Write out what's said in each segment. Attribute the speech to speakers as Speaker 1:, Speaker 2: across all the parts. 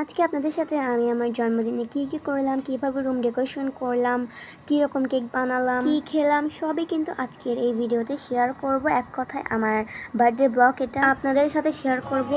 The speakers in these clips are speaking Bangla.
Speaker 1: আজকে আপনাদের সাথে আমি আমার জন্মদিনে কি কি করলাম, কীভাবে রুম ডেকোরেশন করলাম কি রকম কেক বানালাম, কি খেলাম, সবই কিন্তু আজকের এই ভিডিওতে শেয়ার করব। এক কথায় আমার বার্থডে ব্লগ এটা আপনাদের সাথে শেয়ার করব।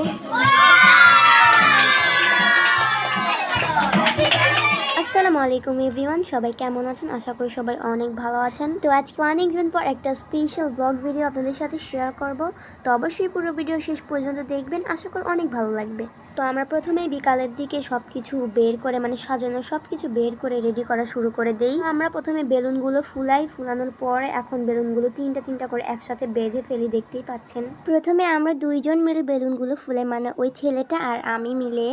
Speaker 1: আসসালামু আলাইকুম এভরিওয়ান সবাই কেমন আছেন? আশা করি সবাই অনেক ভালো আছেন। তো আজকে অনেক দিন পর একটা স্পেশাল ব্লগ ভিডিও আপনাদের সাথে শেয়ার করব। তো অবশ্যই পুরো ভিডিও শেষ পর্যন্ত দেখবেন। আশা করি অনেক ভালো লাগবে। তো আমরা প্রথমেই বিকালের দিকে সব কিছু বের করে মানে সাজানো সব কিছু বের করে রেডি করা শুরু করে দেই। আমরা প্রথমে বেলুনগুলো ফুলাই, ফুলানোর পরে এখন বেলুনগুলো তিনটা তিনটা করে একসাথে বেঁধে ফেলি, দেখতেই পাচ্ছেন। প্রথমে আমরা দুইজন মিলে বেলুনগুলো ফুলে মানে ওই ছেলেটা আর আমি মিলে।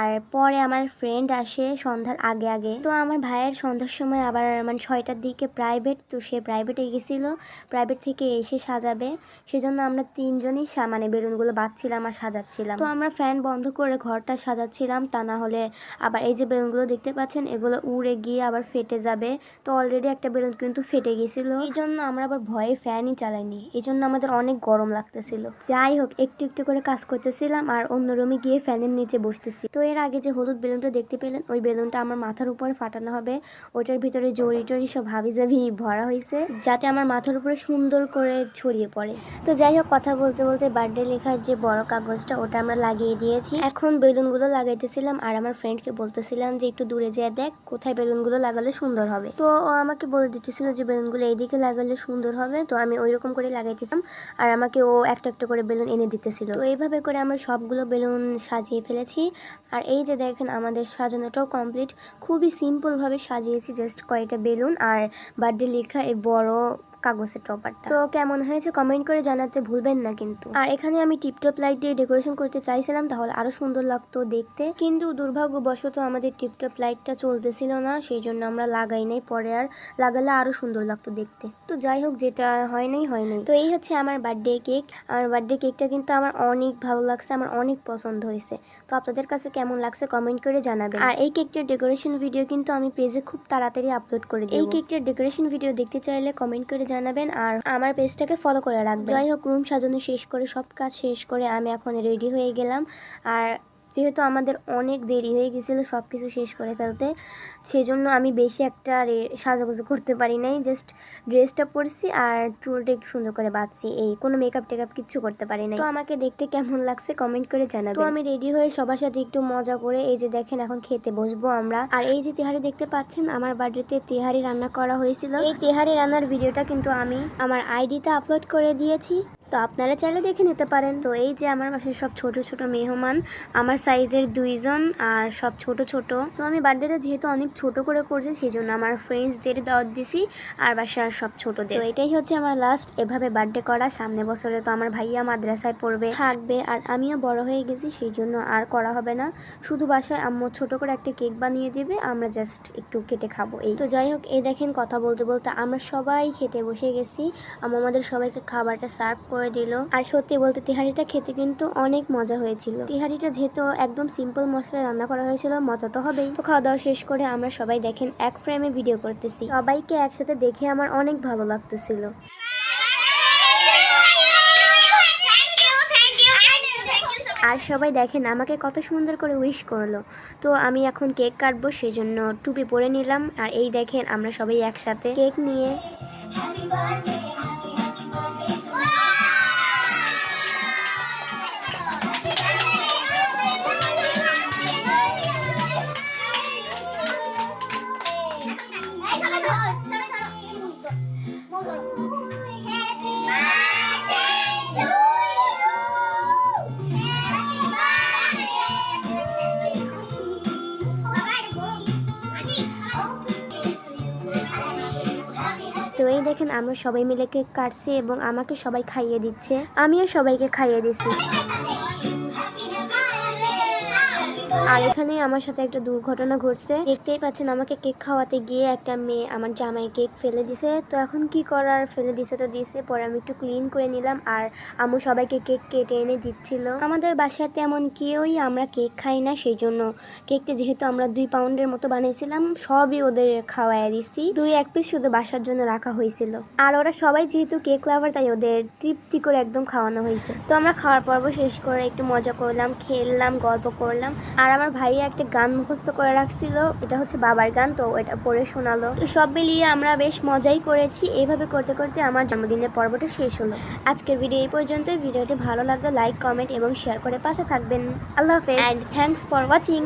Speaker 1: আর পরে আমার ফ্রেন্ড আসে সন্ধ্যার আগে আগে। তো আমার ভাইয়ের সন্ধ্যার সময় আবার মানে ছয়টার দিকে প্রাইভেট তো সে প্রাইভেটে গেছিল। প্রাইভেট থেকে এসে সাজাবে। সেজন্য আমরা তিনজনই মানে বেলুনগুলো বাঁধছিলাম আর সাজাচ্ছিলাম। তো আমরা ফ্যান বন্ধ করে ঘরটা সাজাচ্ছিলাম, তা না হলে আবার এই যে বেলুনগুলো দেখতে পাচ্ছেন, এগুলো উড়ে গিয়ে আবার ফেটে যাবে। তো অলরেডি একটা বেলুন কিন্তু ফেটে গেছিল এই জন্য আমরা আবার ভয়ে ফ্যানই চালাইনি। এই জন্য আমাদের অনেক গরম লাগতেছিল। যাই হোক, একটু একটু করে কাজ করতেছিলাম আর অন্য রুমে গিয়ে ফ্যানের নিচে বসতেছি। তো এর আগে যে হলুদ বেলুনটা দেখতে পেলেন, ওই বেলুনটা আমার মাথার উপরে ফাটানো হবে। ওটার ভিতরে জড়ি টড়ি সব হাবি জাবি ভরা হয়েছে যাতে আমার মাথার উপরে সুন্দর করে ছড়িয়ে পড়ে। তো যাই হোক, কথা বলতে বলতে বার্থডে লেখার যে বড় কাগজটা, ওটা আমরা লাগিয়ে দিয়েছি। এখন বেলুনগুলো লাগাইতেছিলাম আর আমার ফ্রেন্ডকে বলতেছিলাম যে, একটু দূরে যেয়ে দেখ, কোথায় বেলুনগুলো লাগালে সুন্দর হবে। তো ও আমাকে বলে দিতেছিল যে, বেলুনগুলো এইদিকে লাগালে সুন্দর হবে। তো আমি ওই রকম করে লাগাইতেছিলাম আর আমাকে ও একটা একটা করে বেলুন এনে দিতেছিল। তো এইভাবে করে আমরা সবগুলো বেলুন সাজিয়ে ফেলেছি। আর এই যে দেখেন, আমাদের সাজানোটাও কমপ্লিট খুবই সিম্পলভাবে সাজিয়েছি জাস্ট কয়েকটা বেলুন আর বার্থডে লেখা এই বড় কাগজের টপারটা। তো কেমন হয়েছে কমেন্ট করে জানাতে ভুলবেন না কিন্তু। আর এখানে আমি টিপটপ লাইট দিয়ে ডেকোরেশন করতে চাইছিলাম, তাহলে আরও সুন্দর লাগতো দেখতে। কিন্তু দুর্ভাগ্যবশত আমাদের টিপটপ লাইটটা চলতেছিল না, সেই জন্য আমরা লাগাই নাই, পরে আর লাগালে আরও সুন্দর লাগতো দেখতে। তো যাই হোক, যেটা হয় নাই হয় নাই। তো এই হচ্ছে আমার বার্থডে কেক আমার বার্থডে কেকটা কিন্তু আমার অনেক ভালো লাগছে, আমার অনেক পছন্দ হয়েছে। তো আপনাদের কাছে কেমন লাগছে কমেন্ট করে জানাবেন। আর এই কেকটার ডেকোরেশন ভিডিও কিন্তু আমি পেজে খুব তাড়াতাড়ি আপলোড করে দিই এই কেকটার ডেকোরেশন ভিডিও দেখতে চাইলে কমেন্ট করে জানাবেন আর আমার পেজটাকে ফলো করে রাখবেন। যাই হোক, রুম সাজানো শেষ করে সব কাজ শেষ করে আমি এখন রেডি হয়ে গেলাম। আর যেহেতু আমাদের অনেক দেরি হয়ে গেছিল সব কিছু শেষ করে ফেলতে সেজন্য আমি বেশি একটা সাজাগুজু করতে পারি নাই। জাস্ট ড্রেসটা পরছি আর চুলটা একটু সুন্দর করে বাঁধছি। এই কোনো মেকআপ টেকআপ কিচ্ছু করতে পারি নাই। তো আমাকে দেখতে কেমন লাগছে কমেন্ট করে জানাবেন। তো আমি রেডি হয়ে সবার সাথে একটু মজা করে এই যে দেখেন এখন খেতে বসবো আমরা। আর এই যে তেহারি দেখতে পাচ্ছেন আমার বার্থডেতে তেহারি রান্না করা হয়েছিল। এই তেহারি রান্নার ভিডিওটা কিন্তু আমি আমার আইডিতে আপলোড করে দিয়েছি। তো আপনারা চাইলে দেখে নিতে পারেন। তো এই যে আমার বাসায় সব ছোট ছোট মেহমান, আমার সাইজের দুইজন আর সব ছোট ছোট। তো আমি বার্থডেটা যেহেতু অনেক ছোট করে করছি সেই জন্য আমার ফ্রেন্ডসদের দাওয়াত দিছি আর বাসার সব ছোটদের। তো এটাই হচ্ছে আমার লাস্ট এভাবে বার্থডে করা সামনে বছরে। তো আমার ভাইয়া মাদ্রাসায় পড়বে, থাকবে আর আমিও বড় হয়ে গেছি সেই জন্য আর করা হবে না। শুধু বাসায় আম্মু ছোট করে একটা কেক বানিয়ে দেবে, আমরা জাস্ট একটু কেটে খাব এই। তো যাই হোক, এই দেখেন কথা বলতে বলতে আমরা সবাই খেতে বসে গেছি। আমাদের সবাইকে খাবারটা সার্ভ করে দিল। আর সত্যি বলতে তিহারিটা খেতে কিন্তু অনেক মজা হয়েছিল। তিহারিটা যেহেতু একদম সিম্পল মশলায় রান্না করা হয়েছিল, মজা তো হবেই। তো খাওয়া দাওয়া শেষ করে আমরা সবাই দেখেন এক ফ্রেমে ভিডিও করতেছি। সবাইকে একসাথে দেখে আমার অনেক ভালো লাগতেছিল। আর সবাই দেখেন আমাকে কত সুন্দর করে উইশ করল। তো আমি এখন কেক কাটবো সেই জন্য টুপি পরে নিলাম। আর এই দেখেন আমরা সবাই একসাথে কেক নিয়ে এই দেখেন, আমরা সবাই মিলে কেক কাটছি এবং আমাকে সবাই খাইয়ে দিচ্ছে। আমিও সবাইকে খাইয়ে দিছি। আর এখানে আমার সাথে একটা দুর্ঘটনা ঘটছে। দেখতেই পাচ্ছেন আমাকে কেক খাওয়াতে গিয়ে একটা মেয়ে আমার জামাই কেক ফেলে দিছে। তো এখন কি করার? ফেলে দিছে তো দিছে, পরে আমি একটু ক্লিন করে নিলাম আর আম্মু সবাইকে কেক কেটে এনে দিচ্ছিল। আমাদের বাসায় তেমন কেউই আমরা কেক খাই না সেই জন্য কেকটা যেহেতু আমরা দুই পাউন্ডের মতো বানিয়েছিলাম, সবই ওদের খাওয়াই দিছি। দুই এক পিস শুধু বাসার জন্য রাখা হয়েছিল। আর ওরা সবাই যেহেতু কেক লাভার তাই ওদের তৃপ্তি করে একদম খাওয়ানো হয়েছে। তো আমরা খাওয়ার পর্ব শেষ করে একটু মজা করলাম, খেললাম, গল্প করলাম। আর আমার ভাইয়া একটা গান মুখস্থ করে রাখছিল। এটা হচ্ছে বাবার গান, তো এটা পড়ে শোনালো। তো সব মিলিয়ে আমরা বেশ মজাই করেছি। এইভাবে করতে করতে আমার জন্মদিনের পর্বটা শেষ হলো। আজকের ভিডিও এই পর্যন্ত ভিডিওটি ভালো লাগলে লাইক কমেন্ট এবং শেয়ার করে পাশে থাকবেন। আল্লাহ হাফেজ। And thanks for watching